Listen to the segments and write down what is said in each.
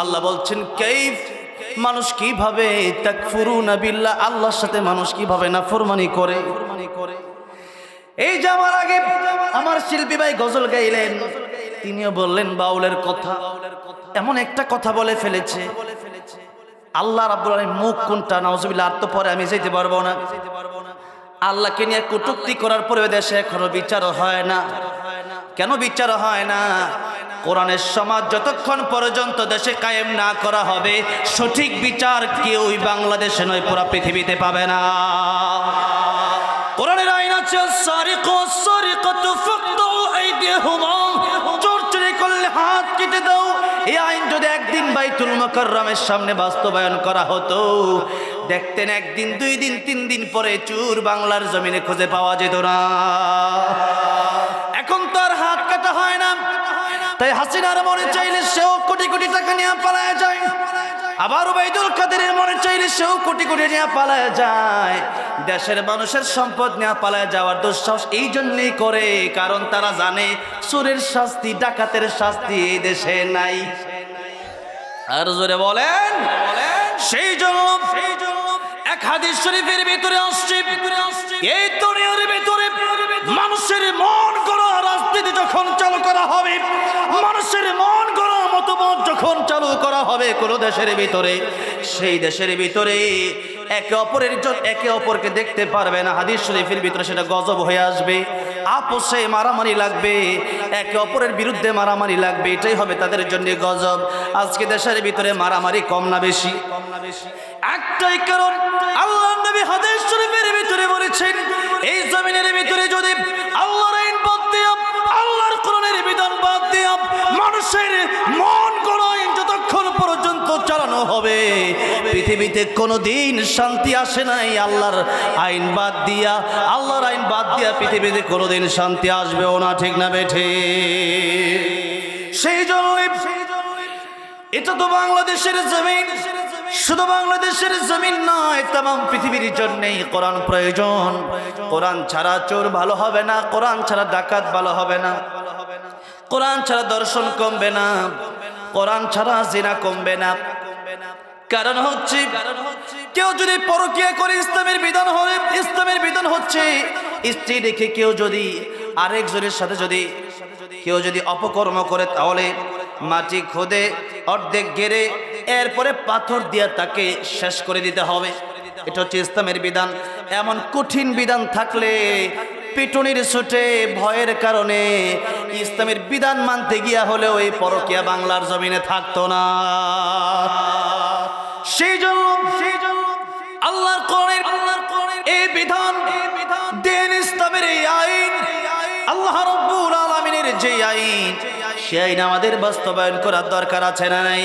আল্লাহ বলছেন, কেইফ? মানুষ কীভাবে তাকফুরুনা বিল্লাহ? আল্লাহর সাথে মানুষ কীভাবে নাফরমানি করে? এই যে আমার আগে আমার শিল্পী ভাই গজল গাইলেন, তিনিও বললেন, বাউলের কথা। এমন একটা কথা বলে ফেলেছে, আল্লাহ রাব্বুল আলামিন মুখ কোনটা? নাউজুবিল্লাহ, আর তো পরে আমি যেতে পারব না। আল্লাহকে নিয়ে কটূক্তি করার পরে দেশে এখনও বিচার হয় না। কেন বিচার হয় না? কোরআনের সমাজ যতক্ষণ পর্যন্ত দেশে কায়েম না করা হবে, সঠিক বিচার কেউই বাংলাদেশে নয়, পুরা পৃথিবীতে পাবে না। কোরআনের আইন আছে চোর করলে হাত কেটে দাও। এই আইন যদি একদিন সামনে বাস্তবায়ন করা হতো, দেখতেন একদিন, দুই দিন, তিন দিন পরে চুর বাংলার জমিনে খুঁজে পাওয়া যেত না এখন তো আর হাত কাটা হয় না তাই হাসিনার মনে চাইলে সেও কোটি কোটি টাকা নিয়ে পালায় যায়। আবার ওবায়দুল কাদেরের মনে চাইলে সেও কোটি কোটি নিয়ে পালায় যায়। দেশের মানুষের সম্পদ নিয়ে পালায় যাওয়ার দুঃসাহস এই জন্যই করে, কারণ তারা জানে সুরের শাস্তি, ডাকাতের শাস্তি এই দেশে নাই। আর জোরে বলেন, সেই জন্য সেই জন্য এক হাদিস শরীফের ভিতরে আসছে। এই দুনিয়ার ভিতরে মানুষের মন গড়া রাজনীতি যখন চালু করা হবে মানুষের মন গড়া যখন চালু করা হবে কোন দেশের ভিতরে। সেই দেশের ভিতরে একে অপরের একে অপরকে দেখতে পারবে না। হাদিস শরীফের ভিতরে সেটা গজব হয়ে আসবে। আপোষে মারামারি লাগবে। একে অপরের বিরুদ্ধে মারামারি লাগবে। এটাই হবে তাদের জন্য গজব। আজকে দেশের ভিতরে মারামারি কম না বেশি। কম না বেশি একটাই কারণ আল্লাহ নবী হাদিস পৃথিবীতে কোনো দিন শান্তি আসে নাই। আল্লাহর আইন বাদ দিয়া, আল্লাহর আইন বাদ দিয়া পৃথিবীতে কোনো দিন শান্তি আসবেও না, ঠিক না বেঠে? সেই জন্য এটা তো বাংলাদেশের জমিন। শুধু বাংলাদেশের জমিন নয় তাম পৃথিবীর জন্যেই কোরআন প্রয়োজন। কোরআন ছাড়া চোর ভালো হবে না, কোরআন ছাড়া ডাকাত ভালো হবে না। কোরআন ছাড়া দর্শন কমবে না, কোরআন ছাড়া জিনা কমবে না। কারণ হচ্ছে, কেউ যদি পরকিয়া করে ইসলামের বিধান হলে, ইসলামের বিধান হচ্ছে স্ত্রী রেখে কেউ যদি আরেকজনের সাথে যদি কেউ যদি অপকর্ম করে, তাহলে মাটি খোদে, অর্ধেক গেড়ে, এরপরে পাথর দিয়ে তাকে শেষ করে দিতে হবে। এটা হচ্ছে ইসলামের বিধান। এমন কঠিন বিধান থাকলে পিটুনির ছুটে ভয়ের কারণে ইসলামের বিধান মানতে গিয়া হলেও এই পরকিয়া বাংলার জমিনে থাকতো না। সেই জন্য সেই জন্য আল্লাহর কোরআনের আল্লাহর কোরআনের এই বিধান, দিন ইসলামের এই আইন, আল্লাহ রব্বুল আলামিনের যে আইন, সে আইন আমাদের বাস্তবায়ন করার দরকার আছে না নাই?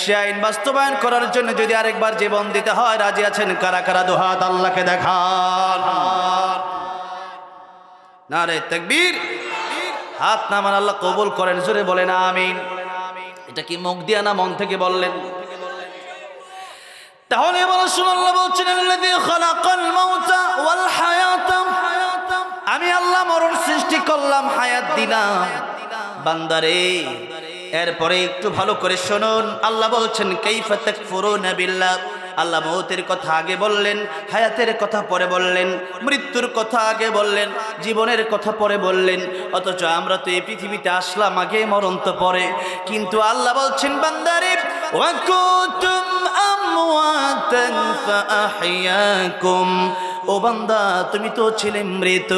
সে আইন বাস্তবায়ন করার জন্য যদি আরেকবার জীবন দিতে হয়, রাজি আছেন কারা কারা? দুহাত আল্লাহকে দেখান। না রে তকবীর। হাত নামান আল্লাহ কবুল করেন, জোরে বলেন আমিন। এটা কি মুখ দিয়া না মন থেকে বললেন? তাহলে এবার আল্লাহ বলছেন আমি আল্লাহ মরণ সৃষ্টি করলাম, হায়াত দিলাম। বান্দারে, এরপরে একটু ভালো করে শুনুন। আল্লাহ বলছেন, কাইফা তাকফুরুনা বিল্লাহ? আল্লাহ মৌতের কথা আগে বললেন, হায়াতের কথা পরে বললেন, মৃত্যুর কথা আগে বললেন, জীবনের কথা পরে বললেন, অথচ আমরা তো এই পৃথিবীতে আসলাম আগে মরণ তো পরে। কিন্তু আল্লাহ বলছেন, বান্দারে ওয়াকুতুম আমওয়াতান ফাআহইয়াকুম। ও বান্দা, তুমি তো ছেলে মৃত।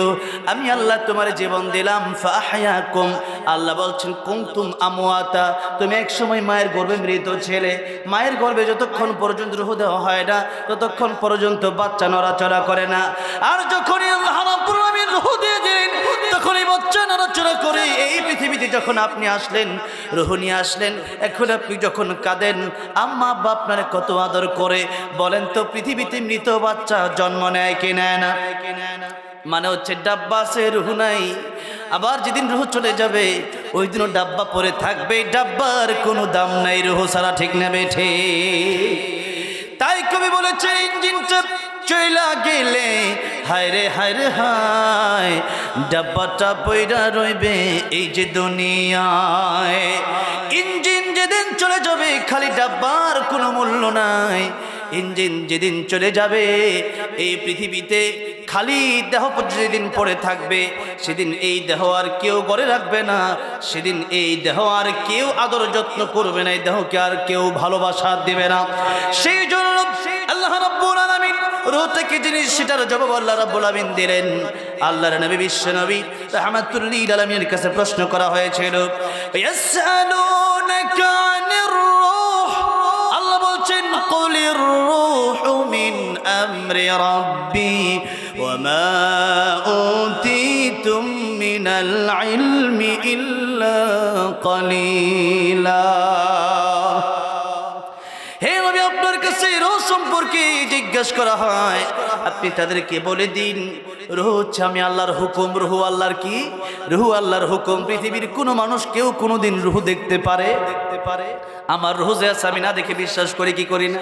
আমি আল্লাহ তোমার জীবন দিলাম, ফাহায়াকুম। আল্লাহ বলছেন কুমতুম আমোয়াতা তুমি এক সময় মায়ের গর্ভে মৃত ছেলে। মায়ের গর্ভে যতক্ষণ পর্যন্ত রুহ দেওয়া হয় না, ততক্ষণ পর্যন্ত বাচ্চা নড়াচড়া করে না। আর যখনই আল্লাহ রুহ দিয়ে দিলেন পৃথিবীতে যখন আপনি আসলেন রুহ আসলেন, এখন আপনি যখন কাঁদেন, আম্মা আব্বা আপনার কত আদর করে বলেন তো, পৃথিবীতে মৃত বাচ্চা জন্ম নেয় কি নেয় না? মানে হচ্ছে ডাব্বা আছে, রুহ নাই। আবার যেদিন রুহ চলে যাবে, ওই দিনও ডাব্বা পরে থাকবে। ডাব্বার কোনো দাম নাই, রুহ সারা ঠিক নেবে ঠিক। তাই কবি বলেছে ইঞ্জিনটা চইলা গেলে হায় রে হায় ডাব্বাটা পইরা রইবে এই যে দুনিয়ায়। ইঞ্জিন যেদিন চলে যাবে, খালি ডাব্বার কোনো মূল্য নাই। ইঞ্জিন যেদিন চলে যাবে, এই পৃথিবীতে খালি দেহ যেদিন পড়ে থাকবে, সেদিন এই দেহ আর কেউ গড়ে রাখবে না। সেদিন এই দেহ আর কেউ আদর যত্ন করবে না, এই দেহকে আর কেউ ভালোবাসা দেবে না। সেই জন্য আলামিন রূহ থেকে জিনিস সেটার জবাব আল্লাহ রাব্বুল আলামিন দিলেন। আল্লাহর নবী বিশ্ব নবী রাহমাতুল লিল আলামিনের কাছে প্রশ্ন করা হয়েছিল, ইয়াসআলুনাকা আনির রূহ? আল্লাহ বলছেন, কুলির রূহু মিন আমরি রাব্বি ওয়ামা উতিতুম মিনাল ইলমি ইল্লা কলিলা। জিজ্ঞাসা করা হয়, আপনি তাদেরকে বলে দিন, রুহু হচ্ছে আমি আল্লাহর হুকুম, রুহু আল্লাহর কি? রুহু আল্লাহর হুকুম, পৃথিবীর কোনো মানুষ কেউ কোনোদিন রুহু দেখতে পারে? দেখতে পারে আমার রুহু যে আছে, আমি না দেখে বিশ্বাস করি, কি করি না?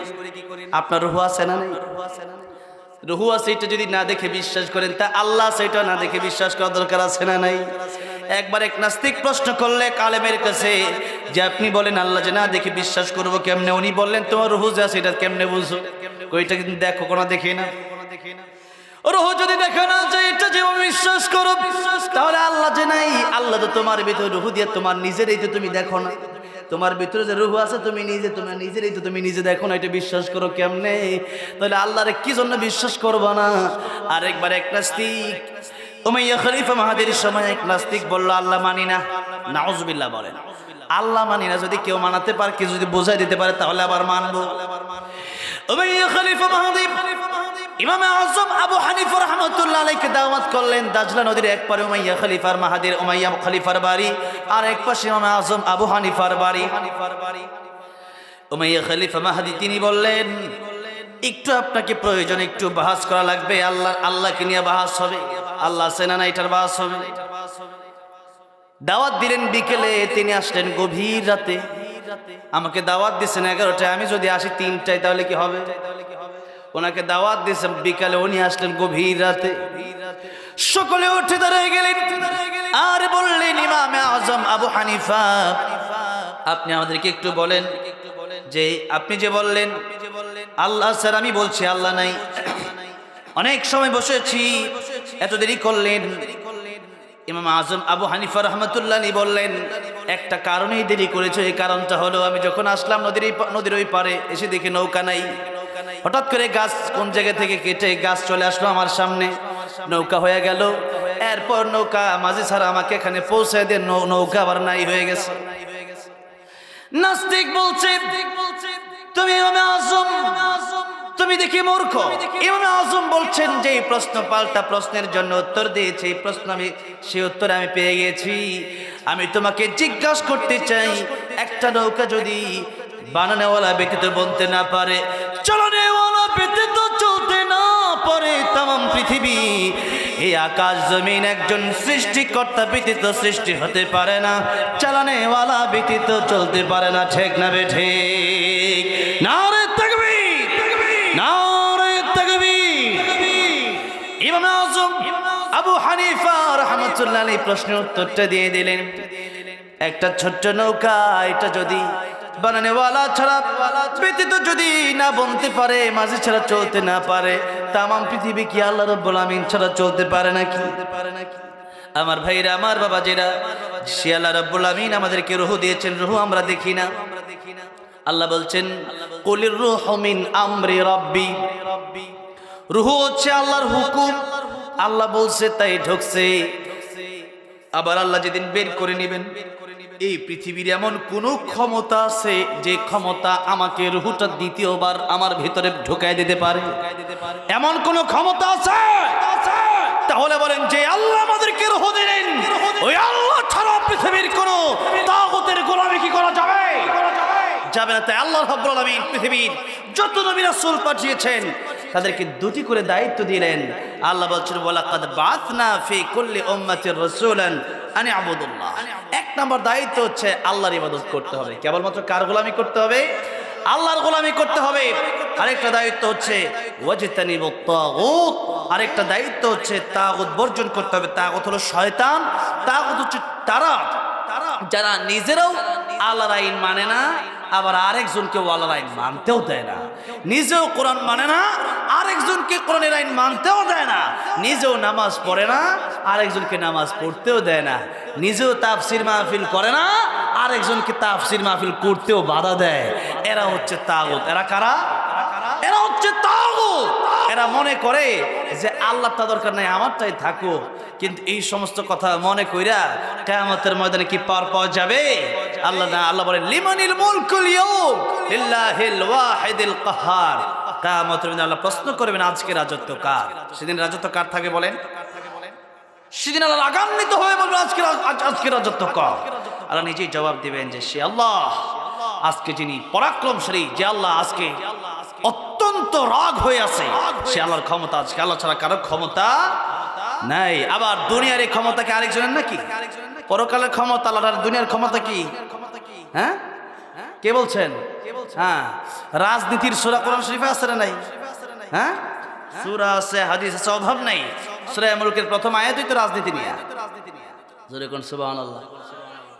আপনার রুহু আছে না নেই? রুহু আছে, এটা যদি না দেখে বিশ্বাস করেন, তা আল্লাহ সেটা না দেখে বিশ্বাস করা দরকার আছে না নাই? একবার এক নাস্তিক প্রশ্ন করলে কালেমের কাছে, যে আপনি বলেন, আল্লাহ যে না দেখে বিশ্বাস করব কেমনে? উনি বললেন, তোমার রুহু যে আছে, এটা কেমনে বুঝো ওইটা কিন্তু দেখো, কোনো দেখে না। না বিশ্বাস করো, তাহলে আল্লাহ যে নাই। আল্লাহ তো তোমার ভিতরে রুহু দিয়ে, তোমার তো তুমি দেখো না। তোমার ভিতরে যে রুহু আছে, তুমি নিজে তো তুমি নিজে দেখো না বিশ্বাস করো কেমনে? তাহলে আল্লাহরে কি জন্য বিশ্বাস করব না? আরেকবার এক নাস্তিক উমাইয়া খলিফা মাহাদের সময় এক নাস্তিক বলল, আল্লাহ মানি না। নাউজবিল্লাহ বলেন। আল্লাহ মানি না, যদি কেউ মানাতে পারে, কেউ যদি বোঝাই দিতে পারে, তাহলে আবার মানবো। উমাইয়া খলিফা মাহাদিব ইমাম আজম আবু হানিফা রহমতুল্লাহ আলাইকে দাওয়াত করলেন। দাজলা নদীর এক পারে উমাইয়া খলিফার মাহাদির, উমাইয়া খলিফার বাড়ি, আর এক পাশে ইমাম আজম আবু হানিফার বাড়ি। উমাইয়া খলিফা মাহাদি তিনি বললেন, একটু আপনাকে প্রয়োজন, একটু বাহাস করা লাগবে। আল্লাহ, আল্লাহকে নিয়ে বাহাস হবে। আল্লাহ সেনা না এটার বাস হবে? দাওয়াত দিলেন বিকেলে, তিনি আসলেন গভীর রাতে। আমাকে দাওয়াত দিচ্ছেন এগারোটায়, আমি যদি আসি তিনটায়, তাহলে কি হবে? ওনাকে দাওয়াত দিয়েছেন বিকালে, উনি আসলেন গভীর রাতে। সকলে উঠে দাঁড়িয়ে গেলেন। আর বললেন, ইমামে আজম আবু হানিফা, আপনি আমাদেরকে একটু বলেন যে, আপনি যে বললেন, আল্লাহ স্যার, আমি বলছি, আল্লাহ নাই। অনেক সময় বসেছি এত দেরি করলেন। ইমাম আজম আবু হানিফা রহমতুল্লাহ বললেন, একটা কারণেই দেরি করেছে, এই কারণটা হলো আমি যখন আসলাম নদীর নদীর ওই পারে, এসে দেখি নৌকা নাই। হঠাৎ করে গাছ কোন জায়গা থেকে কেটে গাছ চলে আসলো আমার সামনে। নৌকা হয়ে গেল। এরপর নৌকা মাঝে ছাড়া আমাকে এখানে পৌঁছে দিয়ে নৌকা আবার নাই হয়ে গেছে। নাস্তিক বলছে, তুমি আজম তুমি দেখি মূর্খ। ইমামে আজম বলছেন যে প্রশ্ন পাল্টা প্রশ্নের জন্য উত্তর দিয়েছে। এই প্রশ্ন আমি সেই উত্তর আমি পেয়ে গেছি। আমি তোমাকে জিজ্ঞাসা করতে চাই একটা নৌকা যদি বানানোওয়ালা ব্যতীত বলতে না পারে চলনেওয়ালা ব্যতীত চলতে না পারে তাম পৃথিবী। এই আকাশ জমিন একজন সৃষ্টিকর্তা ব্যতীত সৃষ্টি হতে পারে না চালানেওয়ালা ব্যতীত চলতে পারে না ঠিক না বে ঠিক? না আবু হানিফা রহমতুল্লাহ প্রশ্নের উত্তরটা দিয়ে দিলেন। একটা ছোট্ট নৌকা, এটা যদি ছাড়া যদি না পারে, মাঝে ছাড়া চলতে না পারে পৃথিবী কি আল্লাহ ছাড়া চলতে পারে আমার ভাইরা, আমার বাবা যেরা সে আল্লাহ রব্বুল আমিন আমাদেরকে রুহু দিয়েছেন, রুহু আমরা দেখি না। আল্লাহ বলছেন, কলির রুহ মিন আমরি রব্বি। রুহু হচ্ছে আল্লাহর হুকুম। আল্লাহ বলছে, তাই ঢুকছে। আবার আল্লাহ যেদিন বের করে নেবেন, এই পৃথিবীর এমন কোন ক্ষমতা আছে যে ক্ষমতা আমাকে রুহুটা দ্বিতীয়বার আমার ভিতরে ঢুকাই দিতে পারে? এমন কোন ক্ষমতা আছে? তাহলে বলেন যে আল্লাহ আমাদেরকে রুহ দিলেন। ওই আল্লাহ ছাড়া পৃথিবীর কোন তাগতের গোলামি কি করা যাবে? যাবে না তাই আল্লাহ রাব্বুল আলামিন পৃথিবীর যত নবী রাসূল পাঠিয়েছেন তাদেরকে দুটি করে দায়িত্ব দিলেন আল্লাহ বলছেন, ওয়ালাকাদ বাতনা ফি কুল্লি উম্মাতির রাসূলান আনি আবুদুল্লাহ। এক নম্বর দায়িত্ব হচ্ছে আল্লাহর ইবাদত করতে হবে। কেবলমাত্র কার গোলামি করতে হবে? আল্লাহর গোলামি করতে হবে। আরেকটা দায়িত্ব হচ্ছে আরেকটা দায়িত্ব হচ্ছে, তাগুত বর্জন করতে হবে। তাগুত হলো শয়তান, তাগুত হচ্ছে তারা যারা নিজেরাও আল্লাহর আইন মানে না আবার আরেকজনকে ওয়ালার আইন মানতেও দেয় না। নিজেও কোরআন মানে না, আরেকজনকে কোরআনের আইন মানতেও দেয় না। নিজেও নামাজ পড়ে না, আরেকজনকে নামাজ পড়তেও দেয় না। নিজেও তাফসির মাহফিল করে না, আরেকজনকে তাফসির মাহফিল করতেও বাধা দেয়। এরা হচ্ছে তাগুত। এরা কারা? এরা হচ্ছে তাগুত। এরা মনে করে যে আল্লাহ তা দরকার নাই, আমারটাই থাকুক। কিন্তু এই সমস্ত কথা মনে কইরা কেয়ামতের ময়দানে কি পার পাওয়া যাবে? আল্লাহ আল্লাহ বলেন, লিমানিল মুলকুল ইয়াউম ওয়াহিদিল কাহার। কেয়ামতের ময়দানে আল্লাহ প্রশ্ন করবেন, আজকে রাজত্ব কার? সেদিন রাজত্ব কার থাকে বলেন? সেদিন আল্লাহ রাগান্বিত হয়ে বলবে, আজকে আজকে রাজত্ব কর। আল্লাহ নিজেই জবাব দিবেন যে, সে আল্লাহ, আজকে যিনি পরাক্রমশালী, যে আল্লাহ আজকে অত্যন্ত রাগ হয়ে আছে। সে আল্লাহর ক্ষমতা আজকে আল্লাহ ছাড়া কারও ক্ষমতা নাই। আবার দুনিয়ার এই ক্ষমতা কি আরেকজনের নাকি? পরকালের ক্ষমতা আল্লাহর দুনিয়ার ক্ষমতা কি? হ্যাঁ? কে বলছেন? হ্যাঁ। রাজনীতির সুরা কোরআন শরীফে আছে না নাই? হ্যাঁ? সুরা আছে হাদিস আছে অভাব নাই। সুরা মুলকের প্রথম আয়াতই তো রাজনীতি নিয়ে। জোরে কোন সুবহানাল্লাহ।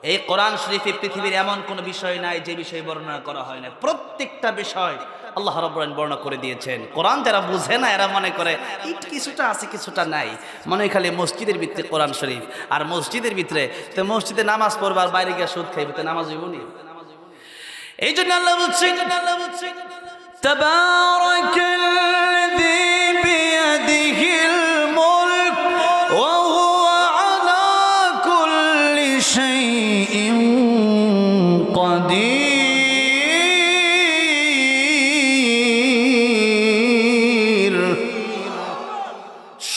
এই কোরআন শরীফে পৃথিবীর এমন কোন বিষয় নাই যে বিষয় বর্ণনা করা হয় না প্রত্যেকটা বিষয় আল্লাহ রাব্বুল বর্ণনা করে দিয়েছেন। কোরআন যারা বুঝে না, এরা মনে করে এই কিছুটা আছে, কিছুটা নাই। মনে খালি মসজিদের ভিতরে কোরআন শরীফ। আর মসজিদের ভিতরে, তো মসজিদে নামাজ পড়বার বাইরে গিয়ে সুদ খাইবে, তো নামাজ হইব এই জন্য আল্লাহ বলছেন আল্লাহ বলছেন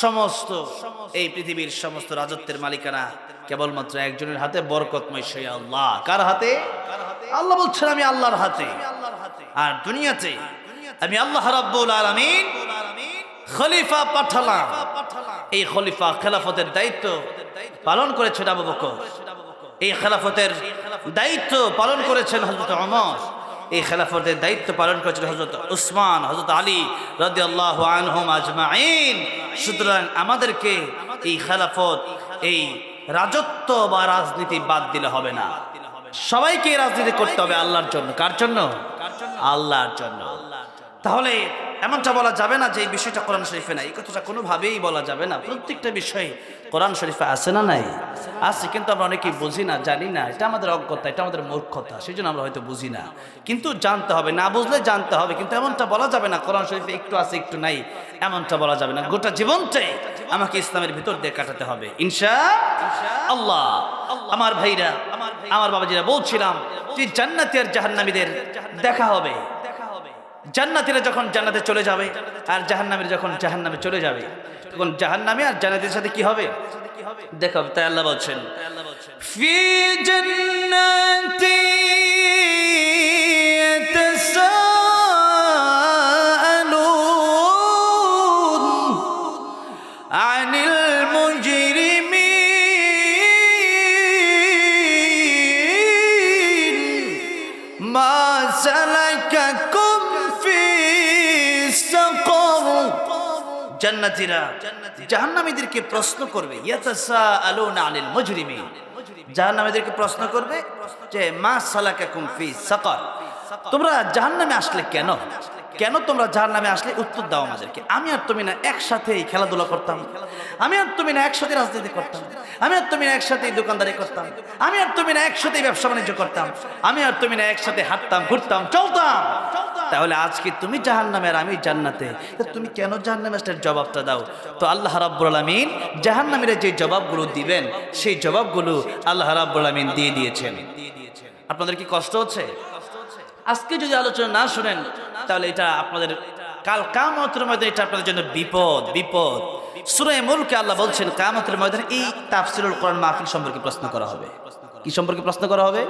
সমস্ত, এই পৃথিবীর সমস্ত রাজত্বের মালিকানা কেবলমাত্র একজনের হাতে বরকতময় সেই আল্লাহ। কার হাতে? আল্লাহ বলছেন, আমি আল্লাহর হাতে। আর দুনিয়াতে আমি আল্লাহ রাব্বুল আলামিন খলিফা পাঠালাম। এই খলিফা খেলাফতের দায়িত্ব পালন করেছেন আবু বকর। এই খেলাফতের দায়িত্ব পালন করেছেন হযরত ওমর। এই খেলাফতের দায়িত্ব পালন করেছেন হজরত উসমান হজরত আলী রদি আল্লাহ আনহম আজমাইন সুতরাং আমাদেরকে এই খেলাফত এই রাজত্ব বা রাজনীতি বাদ দিলে হবে না। সবাইকে রাজনীতি করতে হবে আল্লাহর জন্য? কার জন্য? আল্লাহর জন্য। তাহলে এমনটা বলা যাবে না যে এই বিষয়টা কোরআন শরীফে নাই। এই কথাটা কোনোভাবেই বলা যাবে না। প্রত্যেকটা বিষয় কোরআন শরীফে আছে না নাই? আছে, কিন্তু আমরা অনেকেই বুঝি না, জানি না। এটা আমাদের অজ্ঞতা, এটা আমাদের মূর্খতা সেই জন্য আমরা হয়তো বুঝি না। কিন্তু জানতে হবে, না বুঝলে জানতে হবে, কিন্তু এমনটা বলা যাবে না, কোরআন শরীফে একটু আছে, একটু নাই, এমনটা বলা যাবে না। গোটা জীবনটাই আমাকে ইসলামের ভিতর দিয়ে কাটাতে হবে। ইনশা আল্লাহ। আমার ভাইরা, আমার বাবাজিরা বলছিলাম যে জান্নাতি আর জাহান্নামীদের দেখা হবে। জান্নাতিরা যখন জান্নাতে চলে যাবে আর জাহান্নামের যখন জাহান্নামে চলে যাবে তখন জাহান্নামে আর জান্নাতের সাথে কি হবে? দেখো হবে তাই আল্লাহ বলছেন ফি জান্নাতি জান্নাতীরা জাহান্নামীদেরকে প্রশ্ন করবে, ইয়াতাসাআলুনা আনিল মুজরিমিন। জাহান্নামীদেরকে প্রশ্ন করবে যে, মা সালাকাকুম ফি সাকার। তোমরা জাহান্নামে আসলে কেন? কেন তোমরা জাহান্নামে আসলে? উত্তর দাও আমাদেরকে। আমি আর তুমি না একসাথে খেলাধুলা করতাম। আমি আর তুমি না একসাথে রাজনীতি করতাম। আমি আর তুমি না একসাথে দোকানদারি করতাম। আমি আর তুমি না একসাথে ব্যবসা বাণিজ্য করতাম। আমি আর তুমি না একসাথে হাঁটতাম, ঘুরতাম, চলতাম। তাহলে আজকে তুমি জাহান্নামে আর আমি জান্নাতে তুমি কেন জাহান্নামে আসলে জবাবটা দাও? তো আল্লাহ রাব্বুল আলামিন জাহান্নামীরা যে জবাবগুলো দিবেন, সেই জবাবগুলো আল্লাহ রাব্বুল আলামিন দিয়ে দিয়েছেন। আপনাদের কি কষ্ট হচ্ছে? আজকে যদি আলোচনা না শুনেন, তাহলে এটা আপনাদের কাল কামতের ময়দানে এটা আপনাদের জন্য বিপদ বিপদ। সুরে মুলকে আল্লাহ বলছেন কামতের ময়দানে এই তাফসিরুল কোরআন মাহফিল সম্পর্কে প্রশ্ন করা হবে। কি সম্পর্কে প্রশ্ন করা হবে?